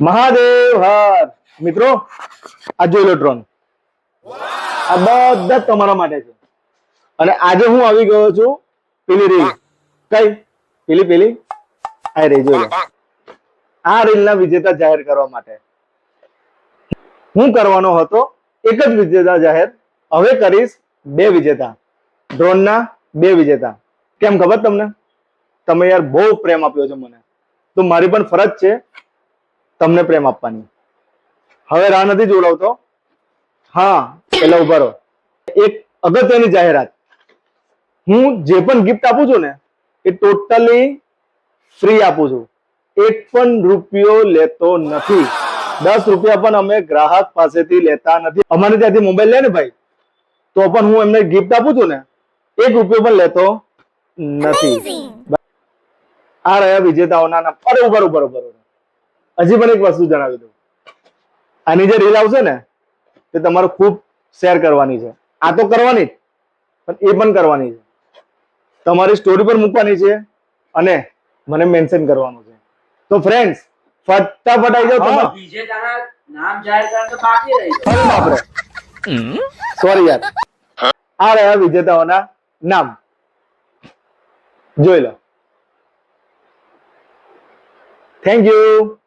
મહાદેવ હર મિત્રો, આ જોઈ લો ડ્રોન આ બધા તમારા માટે છે. અને આજે હું આવી ગયો છું પેલી રીલ કઈ? પેલી પેલી? આ રહી જોઈ લો. આ રીલના વિજેતા જાહેર કરવા માટે. હું કરવાનો હતો, એક જ વિજેતા જાહેર. હવે કરીશ બે વિજેતા. ડ્રોનના બે વિજેતા. કેમ ખબર તમને? તમે યાર બહુ પ્રેમ આપ્યો છે મને. તો મારી પણ ફરજ છે તમને પ્રેમ આપવાની. હવે રાહ નથી જોડાવતો. હા પેલા ઊભા રહો. એક અગત્યની જાહેરાત. હું જે પણ ગિફ્ટ આપું છું ને એ ટોટલી ફ્રી આપું છું. એક પણ રૂપિયો લેતો નથી. દસ રૂપિયા પણ અમે ગ્રાહક પાસેથી લેતા નથી. અમારે ત્યાંથી મોબાઈલ લે ને ભાઈ? તો પણ હું એમને ગિફ્ટ આપું છું ને એક રૂપિયો પણ લેતો નથી. આ રહ્યા વિજેતાઓના નામ. અરે ઉપર ઉપર. હજી પણ એક વસ્તુ જણાવી દઉં. આની જે રીલ આવશે ને તે તમારે ખૂબ શેર કરવાની છે. આ તો કરવાની જ પણ એ પણ કરવાની છે. તમારી સ્ટોરી પર મૂકવાની છે અને મને મેન્શન કરવાનું છે. તો ફ્રેન્ડ્સ ફટાફટ આવી જાઓ તમારે. વિજેતાના નામ જાહેર કરવા તો બાકી રહી ગયું. અરે બાપરે સોરી યાર. આ રહ્યા વિજેતાઓના નામ. જોઈ લો. Thank you